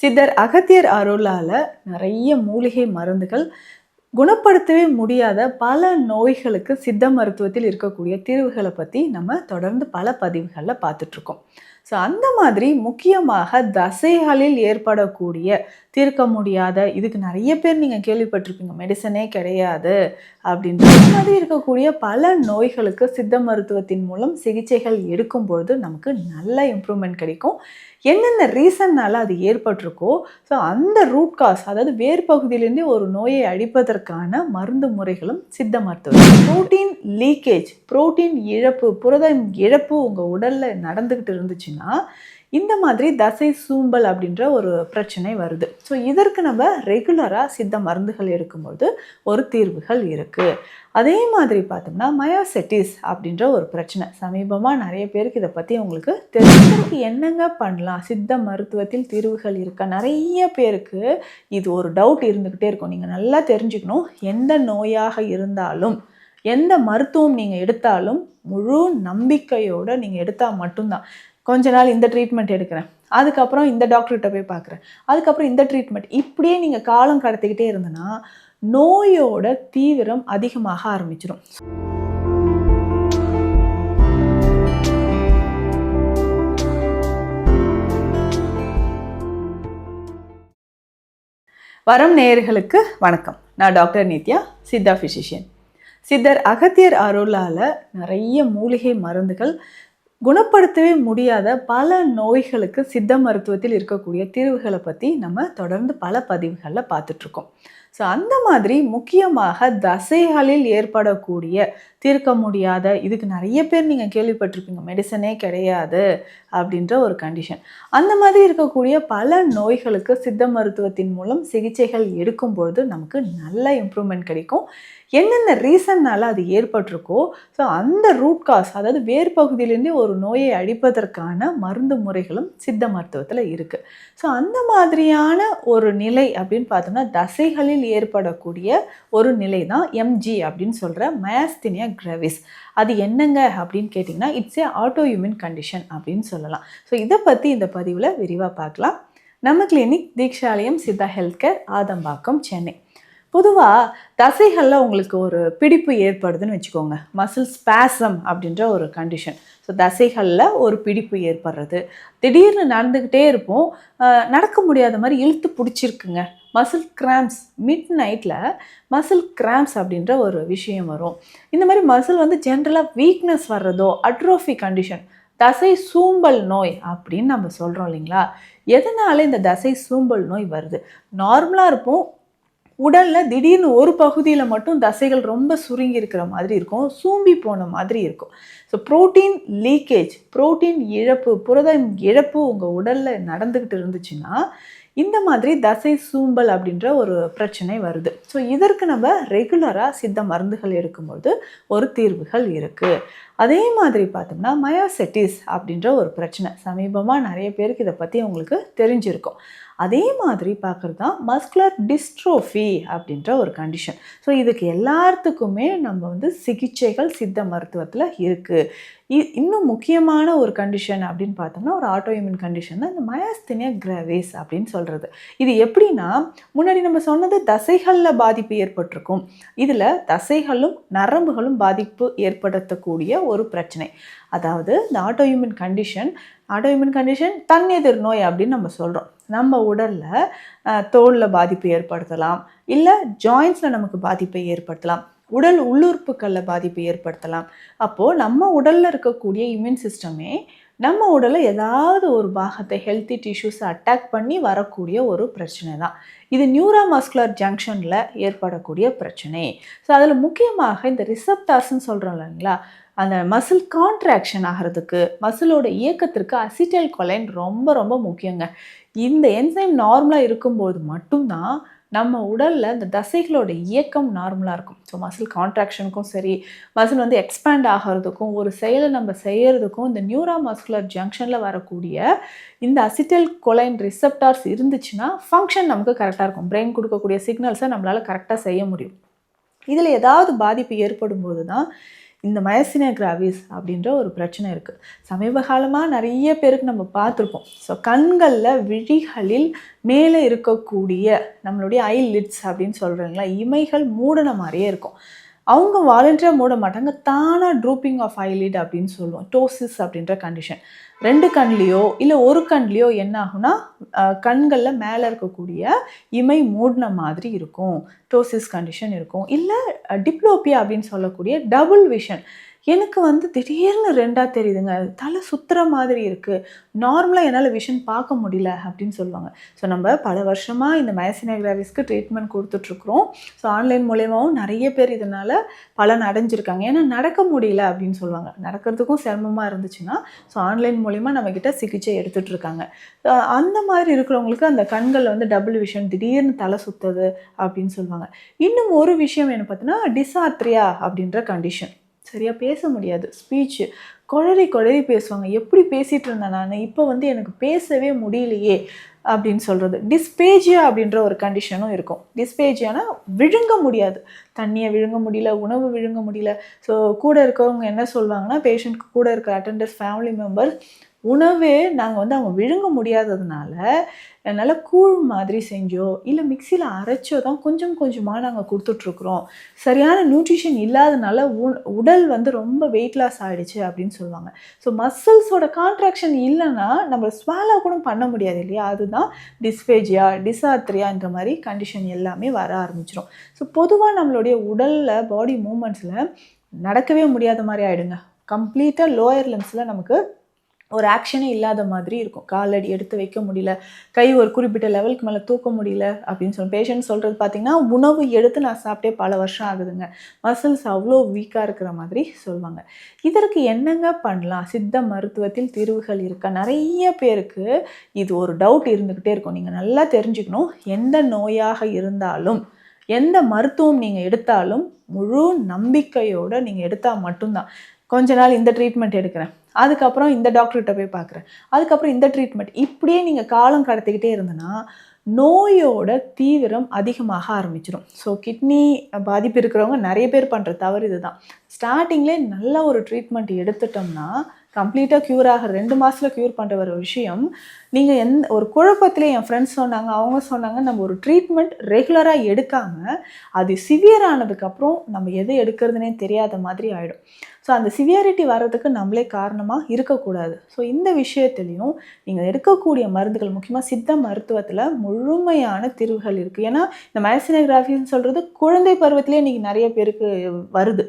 சித்தர் அகத்தியர் அருளால் நிறைய மூலிகை மருந்துகள் குணப்படுத்தவே முடியாத பல நோய்களுக்கு சித்த மருத்துவத்தில் இருக்கக்கூடிய தீர்வுகளை பற்றி நம்ம தொடர்ந்து பல பதிவுகளில் பார்த்துட்ருக்கோம். ஸோ அந்த மாதிரி முக்கியமாக தசைகளில் ஏற்படக்கூடிய தீர்க்க முடியாத இதுக்கு நிறைய பேர் நீங்கள் கேள்விப்பட்டிருப்பீங்க மெடிசனே கிடையாது அப்படின்ற மாதிரி இருக்கக்கூடிய பல நோய்களுக்கு சித்த மருத்துவத்தின் மூலம் சிகிச்சைகள் எடுக்கும் பொழுது நமக்கு நல்ல இம்ப்ரூவ்மெண்ட் கிடைக்கும். என்னென்ன ரீசன்னால அது ஏற்பட்டிருக்கோ ஸோ அந்த ரூட் காஸ் அதாவது வேர் பகுதியிலேருந்தே ஒரு நோயை அழிப்பதற்கான மருந்து முறைகளும் சித்த மருத்துவம் புரோட்டீன் லீக்கேஜ் புரோட்டீன் இழப்பு புரதம் இழப்பு உங்கள் உடலில் நடந்துக்கிட்டு இருந்துச்சுன்னா இந்த மாதிரி தசை சூம்பல் அப்படின்ற ஒரு பிரச்சனை வருது. ஸோ இதற்கு நம்ம ரெகுலராக சித்த மருந்துகள் எடுக்கும்போது ஒரு தீர்வுகள் இருக்குது அதே மாதிரி பார்த்தோம்னா மயோசெட்டிஸ் அப்படின்ற ஒரு பிரச்சனை. சமீபமாக நிறைய பேருக்கு இதை பற்றி உங்களுக்கு தெரிஞ்சதுக்கு என்னங்க பண்ணலாம்? சித்த மருத்துவத்தில் தீர்வுகள் இருக்கா? நிறைய பேருக்கு இது ஒரு டவுட் இருந்துக்கிட்டே இருக்கும். நீங்கள் நல்லா தெரிஞ்சுக்கணும். எந்த நோயாக இருந்தாலும் எந்த மருத்துவம் நீங்கள் எடுத்தாலும் முழு நம்பிக்கையோடு நீங்கள் எடுத்தால் மட்டும்தான். கொஞ்ச நாள் இந்த ட்ரீட்மெண்ட் எடுக்கிறேன். அதுக்கப்புறம் இந்த டாக்டர்கிட்ட போய் பார்க்குறேன். அதுக்கப்புறம் இந்த ட்ரீட்மெண்ட் இப்படியே நீங்கள் காலம் கடத்திக்கிட்டே இருந்தனா நோயோட தீவிரம் அதிகமாக ஆரம்பிச்சிடும் வரம் நேயர்களுக்கு வணக்கம். நான் டாக்டர் நித்யா சித்தா ஃபிசிஷியன் சித்தர் அகத்தியர் அருளால் நிறைய மூலிகை மருந்துகள் குணப்படுத்தவே முடியாத பல நோய்களுக்கு சித்த மருத்துவத்தில் இருக்கக்கூடிய தீர்வுகளை பற்றி நம்ம தொடர்ந்து பல பதிவுகளில் பார்த்துட்ருக்கோம் ஸோ அந்த மாதிரி முக்கியமாக தசைகளில் ஏற்படக்கூடிய தீர்க்க முடியாத இதுக்கு நிறைய பேர் நீங்கள் கேள்விப்பட்டிருப்பீங்க மெடிசனே கிடையாது அப்படின்ற ஒரு கண்டிஷன் அந்த மாதிரி இருக்கக்கூடிய பல நோய்களுக்கு சித்த மருத்துவத்தின் மூலம் சிகிச்சைகள் எடுக்கும் பொழுது நமக்கு நல்ல இம்ப்ரூவ்மெண்ட் கிடைக்கும். என்னென்ன ரீசன்னால் அது ஏற்பட்டிருக்கோ ஸோ அந்த ரூட் காஸ் அதாவது வேர் பகுதியிலேருந்தே ஒரு நோயை அழிப்பதற்கான மருந்து முறைகளும் சித்த மருத்துவத்தில் இருக்குது ஸோ அந்த மாதிரியான ஒரு நிலை அப்படின்னு பார்த்தோம்னா தசைகளில் ஏற்படக்கூடிய ஒரு நிலை தான் எம்ஜி அப்படின்னு சொல்கிற மயாஸ்தினியா கிரவிஸ் அது என்னங்க அப்படின்னு கேட்டிங்கன்னா it's a autoimmune condition அப்படின்னு சொல்லலாம். ஸோ இதை பற்றி இந்த பதிவில் விரிவாக பார்க்கலாம். நம்ம clinic Deekshalayam Siddha health care Adambakkam Chennai. பொதுவாக தசைகளில் உங்களுக்கு ஒரு பிடிப்பு ஏற்படுதுன்னு வச்சுக்கோங்க. மசில் ஸ்பேசம் அப்படின்ற ஒரு கண்டிஷன் ஸோ தசைகளில் ஒரு பிடிப்பு ஏற்படுறது. திடீர்னு நடந்துக்கிட்டே இருப்போம். நடக்க முடியாத மாதிரி இழுத்து பிடிச்சிருக்குங்க. மசில் கிராம்ப்ஸ் மிட் நைட்டில் மசில் கிராம்ப்ஸ் அப்படின்ற ஒரு விஷயம் வரும். இந்த மாதிரி மசில் வந்து ஜென்ரலாக வீக்னஸ் வர்றதோ அட்ரோஃபி கண்டிஷன் தசை சூம்பல் நோய் அப்படின்னு நம்ம சொல்கிறோம் இல்லைங்களா? எதனால இந்த தசை சூம்பல் நோய் வருது? நார்மலாக இருப்போம். உடலில் திடீர்னு ஒரு பகுதியில் மட்டும் தசைகள் ரொம்ப சுருங்கி இருக்கிற மாதிரி இருக்கும். சூம்பி போன மாதிரி இருக்கும். ஸோ ப்ரோட்டீன் லீக்கேஜ் ப்ரோட்டீன் இழப்பு புரதம் இழப்பு உங்கள் உடலில் நடந்துக்கிட்டு இருந்துச்சுன்னா இந்த மாதிரி தசை சூம்பல் அப்படின்ற ஒரு பிரச்சனை வருது. ஸோ இதற்கு நம்ம ரெகுலராக சித்த மருந்துகள் எடுக்கும்போது ஒரு தீர்வுகள் இருக்குது அதே மாதிரி பார்த்தோம்னா மயோசெட்டிஸ் அப்படின்ற ஒரு பிரச்சனை. சமீபமாக நிறைய பேருக்கு இதை பற்றி உங்களுக்கு தெரிஞ்சிருக்கும். அதே மாதிரி பார்க்குறது தான் மஸ்குலர் டிஸ்ட்ரோஃபி அப்படின்ற ஒரு கண்டிஷன் ஸோ இதுக்கு எல்லாத்துக்குமே நம்ம வந்து சிகிச்சைகள் சித்த மருத்துவத்தில் இருக்குது இ இன்னும் முக்கியமான ஒரு கண்டிஷன் அப்படின்னு பார்த்தோம்னா ஒரு ஆட்டோஇம்யூன் கண்டிஷன் தான் இந்த மயாஸ்தினியா கிராவேஸ் அப்படின்னு சொல்கிறது இது எப்படின்னா முன்னாடி நம்ம சொன்னது தசைகளில் பாதிப்பு ஏற்பட்டிருக்கும். இதில் தசைகளும் நரம்புகளும் பாதிப்பு ஏற்படுத்தக்கூடிய ஒரு பிரச்சனை. அதாவது இந்த ஆட்டோஹியூமன் கண்டிஷன் ஆட்டோஹியூமன் கண்டிஷன் தன்னெதிர் நோய் அப்படின்னு நம்ம சொல்கிறோம் நம்ம உடலில் தோலில் பாதிப்பு ஏற்படுத்தலாம். இல்லை ஜாயின்ஸில் நமக்கு பாதிப்பை ஏற்படுத்தலாம். உடல் உள்ளுறுப்புகளில் பாதிப்பு ஏற்படுத்தலாம். அப்போது நம்ம உடலில் இருக்கக்கூடிய இம்யூன் சிஸ்டமே நம்ம உடலில் ஏதாவது ஒரு பாகத்தை ஹெல்த்தி டிஷ்யூஸை அட்டாக் பண்ணி வரக்கூடிய ஒரு பிரச்சனை தான். இது நியூராமஸ்குலர் ஜங்ஷனில் ஏற்படக்கூடிய பிரச்சனை. ஸோ அதில் முக்கியமாக இந்த ரிசப்டார்ஸ்ன்னு சொல்கிறோம் இல்லைங்களா? அந்த மசில் கான்ட்ராக்ஷன் ஆகிறதுக்கு மசிலோட இயக்கத்திற்கு அசிட்டல் கொலைன் ரொம்ப ரொம்ப முக்கியங்க. இந்த என்சைம் நார்மலாக இருக்கும்போது மட்டும்தான் நம்ம உடலில் இந்த தசைகளோட இயக்கம் நார்மலாக இருக்கும். ஸோ மசில் கான்ட்ராக்ஷனுக்கும் சரி மசில் வந்து எக்ஸ்பேண்ட் ஆகிறதுக்கும் ஒரு செயலை நம்ம செய்கிறதுக்கும் இந்த நியூரா மஸ்குலர் ஜங்ஷனில் வரக்கூடிய இந்த அசிட்டல் கொலைன் ரிசப்டார்ஸ் இருந்துச்சுன்னா ஃபங்க்ஷன் நமக்கு கரெக்டாக இருக்கும். பிரெயின் கொடுக்கக்கூடிய சிக்னல்ஸை நம்மளால் கரெக்டாக செய்ய முடியும். இதில் ஏதாவது பாதிப்பு ஏற்படும் போது தான் இந்த மயசினியா கிராவிஸ் அப்படின்ற ஒரு பிரச்சனை இருக்குது சமீப காலமாக நிறைய பேருக்கு நம்ம பார்த்துருப்போம். ஸோ கண்களில் விழிகளில் மேலே இருக்கக்கூடிய நம்மளுடைய ஐ லிட்ஸ் அப்படின்னு சொல்கிறீங்களா இமைகள் மூடின மாதிரியே இருக்கும். அவங்க வாலண்டியராக மூட மாட்டாங்க. தானாக ட்ரூப்பிங் ஆஃப் ஐலிட் அப்படின்னு சொல்லுவோம். டோசிஸ் அப்படின்ற கண்டிஷன் ரெண்டு கண்லேயோ இல்லை ஒரு கண்லேயோ என்ன ஆகும்னா கண்களில் மேலே இருக்கக்கூடிய இமை மூடின மாதிரி இருக்கும். டோசிஸ் கண்டிஷன் இருக்கும். இல்லை டிப்ளோப்பியா அப்படின்னு சொல்லக்கூடிய டபுள் விஷன் எனக்கு வந்து திடீர்னு ரெண்டாக தெரியுதுங்க. தலை சுற்றுற மாதிரி இருக்குது நார்மலாக என்னால் விஷன் பார்க்க முடியல அப்படின்னு சொல்லுவாங்க. ஸோ நம்ம பல வருஷமாக இந்த மயசினோகிராவிஸ்க்கு ட்ரீட்மெண்ட் கொடுத்துட்ருக்குறோம். ஸோ ஆன்லைன் மூலயமாவும் நிறைய பேர் இதனால் பலன் அடைஞ்சிருக்காங்க. ஏன்னா நடக்க முடியல அப்படின்னு சொல்லுவாங்க. நடக்கிறதுக்கும் சிரமமாக இருந்துச்சுன்னா ஸோ ஆன்லைன் மூலயமா நம்மக்கிட்ட சிகிச்சை எடுத்துகிட்ருக்காங்க அந்த மாதிரி இருக்கிறவங்களுக்கு அந்த கண்களில் வந்து டபுள் விஷன் திடீர்னு தலை சுற்றுது அப்படின்னு சொல்லுவாங்க. இன்னும் ஒரு விஷயம் என்ன பார்த்தீங்கன்னா டிசாத்ரியா அப்படின்ற கண்டிஷன் சரியாக பேச முடியாது. ஸ்பீச்சு குழறி குழறி பேசுவாங்க. எப்படி பேசிகிட்டு இருந்தேன் நான்? இப்போ வந்து எனக்கு பேசவே முடியலையே அப்படின்னு சொல்கிறது டிஸ்பேஜியா அப்படின்ற ஒரு கண்டிஷனும் இருக்கும். டிஸ்பேஜியானா விழுங்க முடியாது. தண்ணியை விழுங்க முடியல உணவு விழுங்க முடியல. ஸோ கூட இருக்கவங்க என்ன சொல்லுவாங்கன்னா பேஷண்ட்க்கு கூட இருக்கிற அட்டண்டர்ஸ் ஃபேமிலி மெம்பர்ஸ் உணவே நாங்கள் வந்து அவங்க விழுங்க முடியாததுனால நல்ல கூழ் மாதிரி செஞ்சோ இல்லை மிக்சியில் அரைச்சோ தான் கொஞ்சம் கொஞ்சமாக நாங்கள் கொடுத்துட்ருக்குறோம். சரியான நியூட்ரிஷன் இல்லாதனால உடல் வந்து ரொம்ப வெயிட் லாஸ் ஆகிடுச்சு அப்படின்னு சொல்லுவாங்க. ஸோ மசில்ஸோட கான்ட்ராக்ஷன் இல்லைன்னா நம்ம ஸ்வாலோ கூட பண்ண முடியாது இல்லையா? அதுதான் டிஸ்பேஜியா டிசாத்ரியா மாதிரி கண்டிஷன் எல்லாமே வர ஆரம்பிச்சிடும் ஸோ பொதுவாக நம்மளுடைய உடலில் பாடி மூமெண்ட்ஸில் நடக்கவே முடியாத மாதிரி ஆகிடுங்க கம்ப்ளீட்டாக லோயர் லென்ஸில் நமக்கு ஒரு ஆக்ஷனே இல்லாத மாதிரி இருக்கும். காலடி எடுத்து வைக்க முடியல. கை ஒரு குறிப்பிட்ட லெவலுக்கு மேலே தூக்க முடியல அப்படின்னு சொல்லி பேஷண்ட் சொல்கிறது பார்த்தீங்கன்னா உணவு எடுத்து நான் சாப்பிட்டே பல வருஷம் ஆகுதுங்க. மசில்ஸ் அவ்வளோ வீக்காக இருக்கிற மாதிரி சொல்லுவாங்க. இதற்கு என்னங்க பண்ணலாம்? சித்த மருத்துவத்தில் தீர்வுகள் இருக்கா? நிறைய பேருக்கு இது ஒரு டவுட் இருந்துக்கிட்டே இருக்கும். நீங்கள் நல்லா தெரிஞ்சுக்கணும். எந்த நோயாக இருந்தாலும் எந்த மருத்துவம் நீங்கள் எடுத்தாலும் முழு நம்பிக்கையோடு நீங்கள் எடுத்தால் மட்டும்தான். கொஞ்ச நாள் இந்த ட்ரீட்மெண்ட் எடுக்கிறேன். அதுக்கப்புறம் இந்த டாக்டர்கிட்ட போய் பார்க்குறேன். அதுக்கப்புறம் இந்த ட்ரீட்மெண்ட் இப்படியே நீங்கள் காலம் கடத்திக்கிட்டே இருந்தனா நோயோட தீவிரம் அதிகமாக ஆரம்பிச்சிடும் ஸோ கிட்னி பாதிப்பு இருக்கிறவங்க நிறைய பேர் பண்ணுற தவறு இதுதான். ஸ்டார்டிங்லேயே நல்ல ஒரு ட்ரீட்மெண்ட் எடுத்துட்டோம்னா கம்ப்ளீட்டாக க்யூர் ஆகிற ரெண்டு மாதத்தில் க்யூர் பண்ணுற ஒரு விஷயம். நீங்கள் எந்த ஒரு குழப்பத்திலே என் ஃப்ரெண்ட்ஸ் சொன்னாங்க அவங்க சொன்னாங்க நம்ம ஒரு ட்ரீட்மெண்ட் ரெகுலராக எடுக்காமல் அது சிவியர் ஆனதுக்கப்புறம் நம்ம எது எடுக்கிறதுனே தெரியாத மாதிரி ஆகிடும் ஸோ அந்த சிவியாரிட்டி வர்றதுக்கு நம்மளே காரணமாக இருக்கக்கூடாது. ஸோ இந்த விஷயத்துலையும் நீங்கள் எடுக்கக்கூடிய மருந்துகள் முக்கியமாக சித்த மருத்துவத்தில் முழுமையான தீர்வுகள் இருக்குது ஏன்னா இந்த மைசினோகிராஃபின்னு சொல்கிறது குழந்தை பருவத்திலே இன்றைக்கி நிறைய பேருக்கு வருது.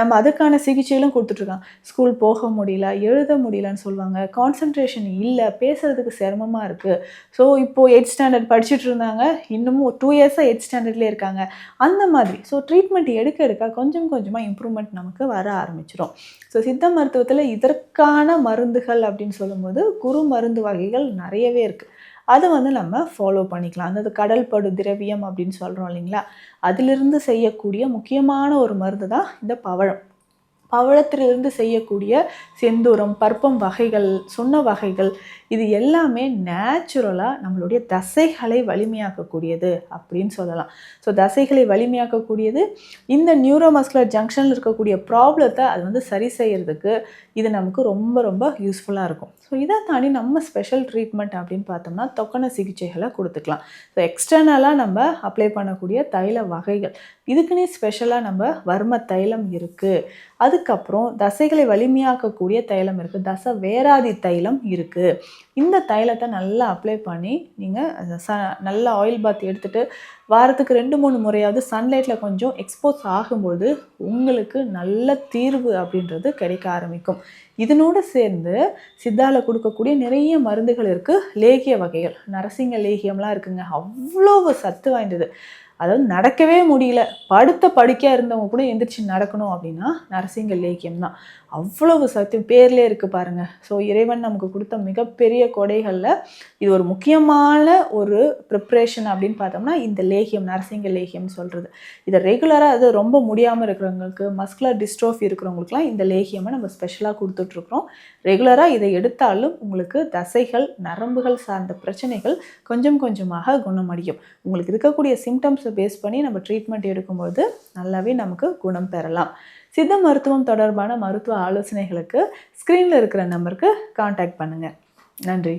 நம்ம அதுக்கான சிகிச்சைகளும் கொடுத்துட்ருக்காங்க ஸ்கூல் போக முடியல எழுத முடியலன்னு சொல்லுவாங்க. கான்சன்ட்ரேஷன் இல்லை பேசுகிறதுக்கு சிரமமாக இருக்குது ஸோ இப்போது எயிட் ஸ்டாண்டர்ட் படிச்சுட்டு இருந்தாங்க. இன்னமும் டூ இயர்ஸாக எயிட் ஸ்டாண்டர்ட்லேயே இருக்காங்க. அந்த மாதிரி. ஸோ ட்ரீட்மெண்ட் எடுக்க எடுக்க கொஞ்சம் கொஞ்சமாக இம்ப்ரூவ்மெண்ட் நமக்கு வர ஆரம்பிச்சிடும் ஸோ சித்த மருத்துவத்தில் இதற்கான மருந்துகள் அப்படின்னு சொல்லும்போது குறு மருந்து வகைகள் நிறையவே இருக்குது அதை வந்து நம்ம ஃபாலோ பண்ணிக்கலாம். அதாவது கடல் படு திரவியம் அப்படின்னு சொல்கிறோம் இல்லைங்களா? அதிலிருந்து செய்யக்கூடிய முக்கியமான ஒரு மருந்து தான் இந்த பவழம். பவழத்திலிருந்து செய்யக்கூடிய செந்தூரம் பருப்பம் வகைகள் சொன்ன வகைகள் இது எல்லாமே நேச்சுரலாக நம்மளுடைய தசைகளை வலிமையாக்கக்கூடியது அப்படின்னு சொல்லலாம். ஸோ தசைகளை வலிமையாக்கக்கூடியது இந்த நியூரோமஸ்குலர் ஜங்ஷனில் இருக்கக்கூடிய ப்ராப்ளத்தை அது வந்து சரி செய்கிறதுக்கு இது நமக்கு ரொம்ப ரொம்ப யூஸ்ஃபுல்லாக இருக்கும். ஸோ இதை தாண்டி நம்ம ஸ்பெஷல் ட்ரீட்மெண்ட் அப்படின்னு பார்த்தோம்னா தொக்கன சிகிச்சைகளை கொடுத்துக்கலாம். ஸோ எக்ஸ்டர்னலாக நம்ம அப்ளை பண்ணக்கூடிய தைல வகைகள். இதுக்குன்னே ஸ்பெஷலாக நம்ம வர்ம தைலம் இருக்குது அதுக்கப்புறம் தசைகளை வலிமையாக்கக்கூடிய தைலம் இருக்குது தசை வேராதி தைலம் இருக்குது இந்த தைலத்தை நல்லா அப்ளை பண்ணி நீங்கள் ச நல்லா ஆயில் பாத் எடுத்துகிட்டு வாரத்துக்கு ரெண்டு மூணு முறையாவது சன்லைட்டில் கொஞ்சம் எக்ஸ்போஸ் ஆகும்போது உங்களுக்கு நல்ல தீர்வு அப்படின்றது கிடைக்க ஆரம்பிக்கும். இதனோடு சேர்ந்து சித்தாவில் கொடுக்கக்கூடிய நிறைய மருந்துகள் இருக்குது லேகிய வகைகள். நரசிங்க லேகியம்லாம் இருக்குங்க. அவ்வளோ சத்து வாய்ந்தது. அதாவது நடக்கவே முடியல. படுத்த படுக்கையாக இருந்தவங்க கூட எந்திரிச்சு நடக்கணும் அப்படின்னா நரசிங்க லேக்கியம் தான். அவ்வளவு சத்தியம் பேர்லேயே இருக்குது பாருங்கள் ஸோ இறைவன் நமக்கு கொடுத்த மிகப்பெரிய கொடைகளில் இது ஒரு முக்கியமான ஒரு ப்ரிப்ரேஷன் அப்படின்னு பார்த்தோம்னா இந்த லேகியம் நரசிங்க லேகியம்னு சொல்கிறது இதை ரெகுலராக அது ரொம்ப முடியாமல் இருக்கிறவங்களுக்கு மஸ்குலர் டிஸ்ட்ரோஃபி இருக்கிறவங்களுக்குலாம் இந்த லேகியமை நம்ம ஸ்பெஷலாக கொடுத்துட்ருக்குறோம். ரெகுலராக இதை எடுத்தாலும் உங்களுக்கு தசைகள் நரம்புகள் சார்ந்த பிரச்சனைகள் கொஞ்சம் கொஞ்சமாக குணமடையும். உங்களுக்கு இருக்கக்கூடிய சிம்டம்ஸை பேஸ் பண்ணி நம்ம ட்ரீட்மெண்ட் எடுக்கும்போது நல்லாவே நமக்கு குணம் பெறலாம். சித்த மருத்துவம் தொடர்பான மருத்துவ ஆலோசனைகளுக்கு ஸ்க்ரீனில் இருக்கிற நம்பருக்கு காண்டாக்ட் பண்ணுங்கள் நன்றி.